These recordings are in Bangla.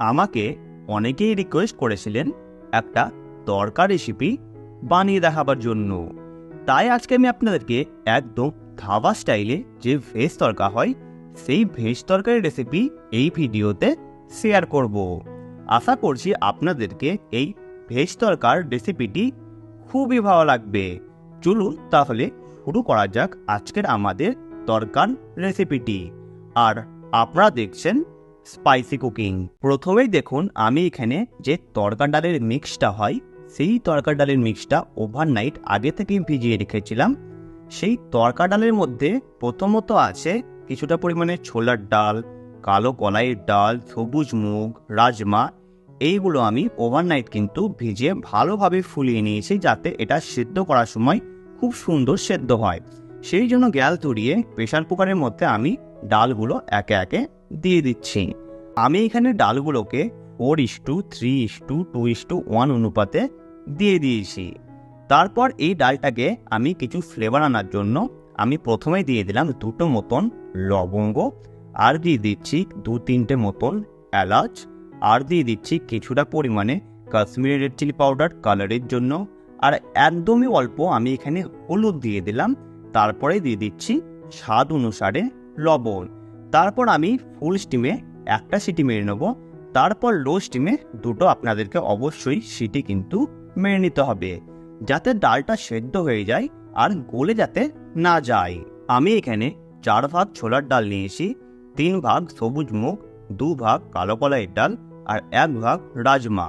আমাকে অনেকেই রিকোয়েস্ট করেছিলেন একটা তরকা রেসিপি বানিয়ে দেখাবার জন্য। তাই আজকে আমি আপনাদেরকে একদম ধাবা স্টাইলে যে ভেজ তরকা হয়, সেই ভেজ তরকারি রেসিপি এই ভিডিওতে শেয়ার করব। আশা করছি আপনাদেরকে এই ভেজ তরকার রেসিপিটি খুবই ভালো লাগবে। চলুন তাহলে শুরু করা যাক আজকের আমাদের তরকার রেসিপিটি আর আপনারা দেখছেন স্পাইসি কুকিং প্রথমেই দেখুন, আমি এখানে যে তরকা ডালের মিক্সটা হয়, সেই তরকা ডালের মিক্সটা ওভারনাইট আগে থেকেই ভিজিয়ে রেখেছিলাম। সেই তরকা ডালের মধ্যে প্রথমত আছে কিছুটা পরিমাণে ছোলার ডাল, কালো কলাইয়ের ডাল, সবুজ মুগ, রাজমা। এইগুলো আমি ওভারনাইট কিন্তু ভিজিয়ে ভালোভাবে ফুলিয়ে নিয়েছি যাতে এটা সেদ্ধ করার সময় খুব সুন্দর সেদ্ধ হয়। সেই জন্য গ্যাল ধরিয়ে প্রেশার কুকারের মধ্যে আমি ডালগুলো একে একে দিয়ে দিচ্ছি। আমি এখানে ডালগুলোকে four is to three is to two is to one অনুপাতে দিয়ে দিয়েছি। তারপর এই ডালটাকে আমি কিছু ফ্লেভার আনার জন্য আমি প্রথমেই দিয়ে দিলাম দুটো মতন লবঙ্গ, আর দিয়ে দিচ্ছি দু তিনটে মতন এলাচ, আর দিয়ে দিচ্ছি কিছুটা পরিমাণে কাশ্মীরি রেড চিলি পাউডার কালারের জন্য। আর একদমই অল্প আমি এখানে হলুদ দিয়ে দিলাম, তারপরে দিয়ে দিচ্ছি স্বাদ অনুসারে লবণ। তারপর আমি ফুল স্টিমে একটা সিটি মেরে নেব। তারপর লো স্টিমে দুটো আপনাদেরকে অবশ্যই সিটি কিন্তু মেরে নিতে হবে, যাতে ডালটা সেদ্ধ হয়ে যায় আর গলে যাতে না যায়। আমি এখানে চার ভাগ ছোলার ডাল নিয়েছি, তিন ভাগ সবুজ মুগ, দু ভাগ কালো কলাইয়ের ডাল আর এক ভাগ রাজমা।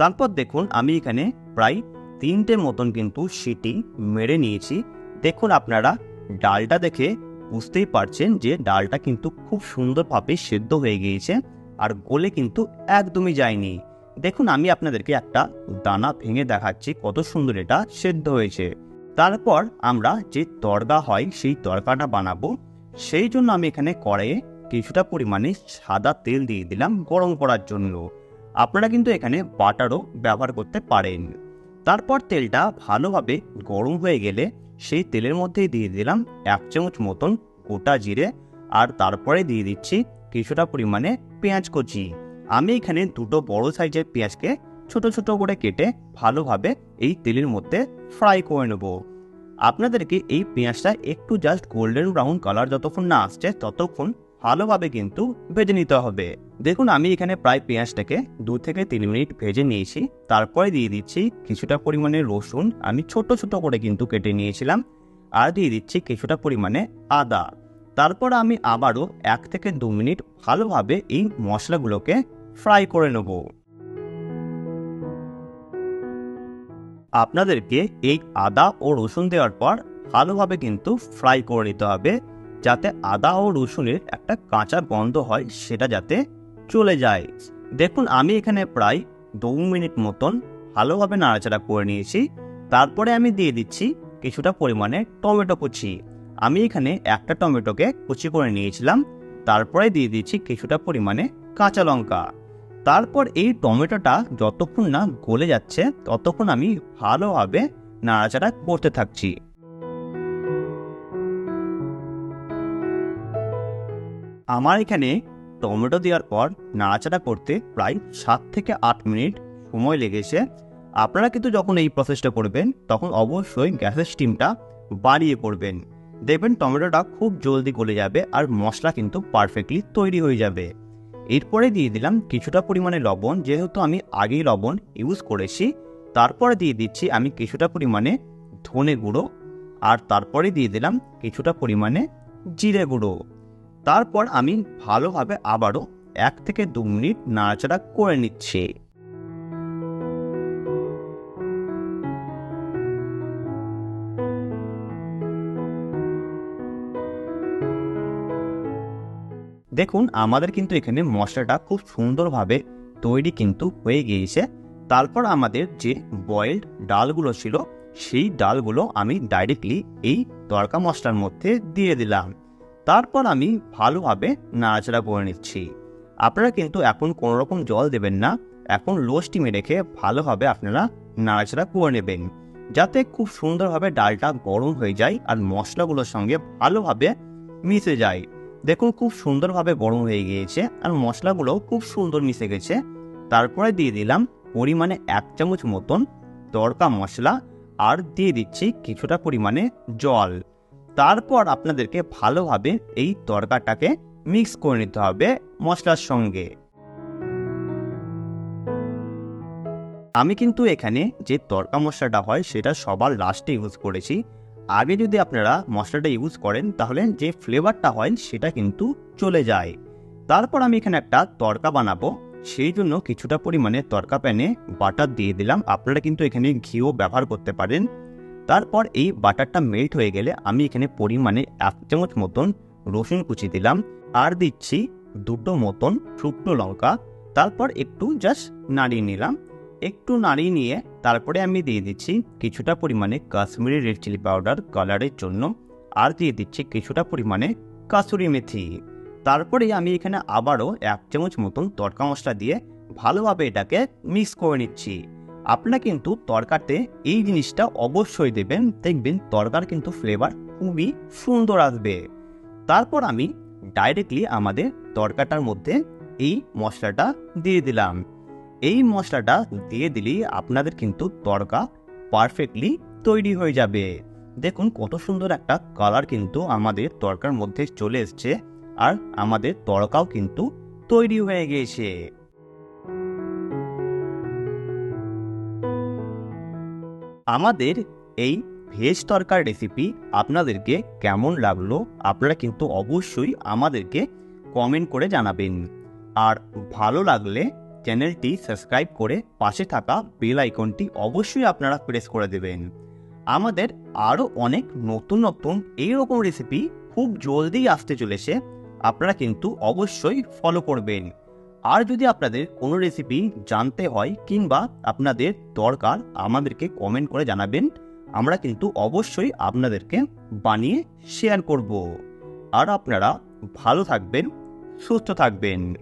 তারপর দেখুন আমি এখানে প্রায় তিনটে মতন কিন্তু সিটি মেরে নিয়েছি। দেখুন আপনারা ডালটা দেখে বুঝতেই পারছেন যে ডালটা কিন্তু খুব সুন্দরভাবে সেদ্ধ হয়ে গিয়েছে আর গলে কিন্তু একদমই যায়নি। দেখুন, আমি আপনাদেরকে একটা দানা ভেঙে দেখাচ্ছি কত সুন্দর এটা সেদ্ধ হয়েছে। তারপর আমরা যে তরকা হয় সেই তরকাটা বানাবো। সেই জন্য আমি এখানে কড়াইয়ে কিছুটা পরিমাণে সাদা তেল দিয়ে দিলাম গরম করার জন্য। আপনারা কিন্তু এখানে বাটারও ব্যবহার করতে পারেন। তারপর তেলটা ভালোভাবে গরম হয়ে গেলে সেই তেলের মধ্যেই দিয়ে দিলাম এক চামচ মতন গোটা জিরে আর তারপরে দিয়ে দিচ্ছি কিছুটা পরিমাণে পেঁয়াজ কচি। আমি এখানে দুটো বড় সাইজের পেঁয়াজকে ছোট ছোট করে কেটে ভালোভাবে এই তেলের মধ্যে ফ্রাই করে নেব। আপনাদেরকে এই পেঁয়াজটা একটু জাস্ট গোল্ডেন ব্রাউন কালার যতক্ষণ না আসছে ততক্ষণ ভালোভাবে কিন্তু ভেজে নিতে হবে। দেখুন, আমি এখানে প্রায় পেঁয়াজটাকে দু থেকে তিন মিনিট ভেজে নিয়েছি। তারপরে দিয়ে দিচ্ছি কিছুটা পরিমাণে রসুন। আমি ছোট ছোট করে কিন্তু কেটে নিয়েছিলাম। আর দিয়ে দিচ্ছি কিছুটা পরিমাণে আদা। তারপর আমি আবারও এক থেকে দু মিনিট ভালোভাবে এই মশলাগুলোকে ফ্রাই করে নেব। আপনাদেরকে এই আদা ও রসুন দেওয়ার পর ভালোভাবে কিন্তু ফ্রাই করে নিতে হবে। যাতে আদা ও রসুনের একটা কাঁচা গন্ধ হয়, সেটা যাতে চলে যায়। দেখুন, আমি এখানে প্রায় দু মিনিট মতন ভালোভাবে নাড়াচাড়া করে নিয়েছি। তারপরে আমি দিয়ে দিচ্ছি কিছুটা পরিমাণে টমেটো কুচি। আমি এখানে একটা টমেটোকে কুচি করে নিয়েছিলাম। তারপরে দিয়ে দিচ্ছি কিছুটা পরিমাণে কাঁচা লঙ্কা। তারপর এই টমেটোটা যতক্ষণ না গলে যাচ্ছে, ততক্ষণ আমি ভালোভাবে নাড়াচাড়া করতে থাকছি। আমার এখানে টমেটো দেওয়ার পর নাড়াচাড়া করতে প্রায় সাত থেকে আট মিনিট সময় লেগেছে। আপনারা কিন্তু যখন এই প্রসেসটা করবেন, তখন অবশ্যই গ্যাসের স্টিমটা বাড়িয়ে করবেন। দেখবেন টমেটোটা খুব জলদি গলে যাবে আর মশলা কিন্তু পারফেক্টলি তৈরি হয়ে যাবে। এরপরে দিয়ে দিলাম কিছুটা পরিমাণে লবণ, যেহেতু আমি আগেই লবণ ইউজ করেছি, তারপরে দিয়ে দিচ্ছি আমি কিছুটা পরিমাণে ধনে গুঁড়ো, আর তারপরে দিয়ে দিলাম কিছুটা পরিমাণে জিরে গুঁড়ো। তারপর আমি ভালোভাবে আবারও এক থেকে দু মিনিট নাড়াচাড়া করে নিচ্ছি। দেখুন, আমাদের কিন্তু এখানে মশলাটা খুব সুন্দরভাবে তৈরি কিন্তু হয়ে গিয়েছে। তারপর আমাদের যে বয়েলড ডালগুলো ছিল, সেই ডালগুলো আমি ডাইরেক্টলি এই তরকা মশলার মধ্যে দিয়ে দিলাম। তারপর আমি ভালোভাবে নাড়াচাড়া করে নিচ্ছি। আপনারা কিন্তু এখন কোনো রকম জল দেবেন না। এখন লো স্টিমে রেখে ভালোভাবে আপনারা নাড়াচাড়া করে নেবেন। যাতে খুব সুন্দরভাবে ডালটা গরম হয়ে যায় আর মশলাগুলোর সঙ্গে ভালোভাবে মিশে যায়। দেখুন, খুব সুন্দরভাবে গরম হয়ে গিয়েছে আর মশলাগুলো খুব সুন্দর মিশে গেছে। তারপরে দিয়ে দিলাম পরিমাণে এক চামচ মতন তড়কা মশলা আর দিয়ে দিচ্ছি কিছুটা পরিমাণে জল। তারপর আপনাদেরকে ভালোভাবে এই তরকাটাকে মিক্স করে নিতে হবে মশলার সঙ্গে। আমি কিন্তু এখানে যে তরকা মশলাটা হয় সেটা সবার লাস্টে ইউজ করেছি। আগে যদি আপনারা মশলাটা ইউজ করেন তাহলে যে ফ্লেভারটা হয় সেটা কিন্তু চলে যায়। তারপর আমি এখানে একটা তরকা বানাবো। সেই জন্য কিছুটা পরিমাণে তরকা প্যানে বাটার দিয়ে দিলাম। আপনারা কিন্তু এখানে ঘিও ব্যবহার করতে পারেন। তারপর এই বাটারটা মেল্ট হয়ে গেলে আমি এখানে পরিমাণে এক চামচ মতন রসুন কুচি দিলাম। আর দিচ্ছি দুটো মতন শুকনো লঙ্কা। তারপর একটু জাস্ট নাড়িয়ে নিলাম। একটু নাড়িয়ে নিয়ে তারপরে আমি দিয়ে দিচ্ছি কিছুটা পরিমাণে কাশ্মীরি রেড চিলি পাউডার কালারের জন্য। আর দিয়ে দিচ্ছি কিছুটা পরিমাণে কাসুরি মেথি। তারপরে আমি এখানে আবারও এক চামচ মতন তড়কা মশলা দিয়ে ভালোভাবে এটাকে মিক্স করে নিচ্ছি। আপনারা কিন্তু তরকাতে এই জিনিসটা অবশ্যই দেবেন। দেখবেন তরকার কিন্তু ফ্লেভার খুবই সুন্দর আসবে। তারপর আমি ডাইরেক্টলি আমাদের তরকাটার মধ্যে এই মশলাটা দিয়ে দিলাম। এই মশলাটা দিয়ে দিলেই আপনাদের কিন্তু তরকা পারফেক্টলি তৈরি হয়ে যাবে। দেখুন কত সুন্দর একটা কালার কিন্তু আমাদের তরকার মধ্যে চলে এসছে। আর আমাদের তরকাও কিন্তু তৈরি হয়ে গিয়েছে। আমাদের এই ভেজ তরকার রেসিপি আপনাদেরকে কেমন লাগল আপনারা কিন্তু অবশ্যই আমাদেরকে কমেন্ট করে জানাবেন। আর ভালো লাগলে চ্যানেলটি সাবস্ক্রাইব করে পাশে থাকা বেল আইকনটি অবশ্যই আপনারা প্রেস করে দেবেন। আমাদের আরও অনেক নতুন নতুন এইরকম রেসিপি খুব জলদি আসতে চলেছে। আপনারা কিন্তু অবশ্যই ফলো করবেন। আর যদি আপনাদের কোনো রেসিপি জানতে হয় কিংবা আপনাদের দরকার, আমাদেরকে কমেন্ট করে জানাবেন। আমরা কিন্তু অবশ্যই আপনাদেরকে বানিয়ে শেয়ার করব। আর আপনারা ভালো থাকবেন, সুস্থ থাকবেন।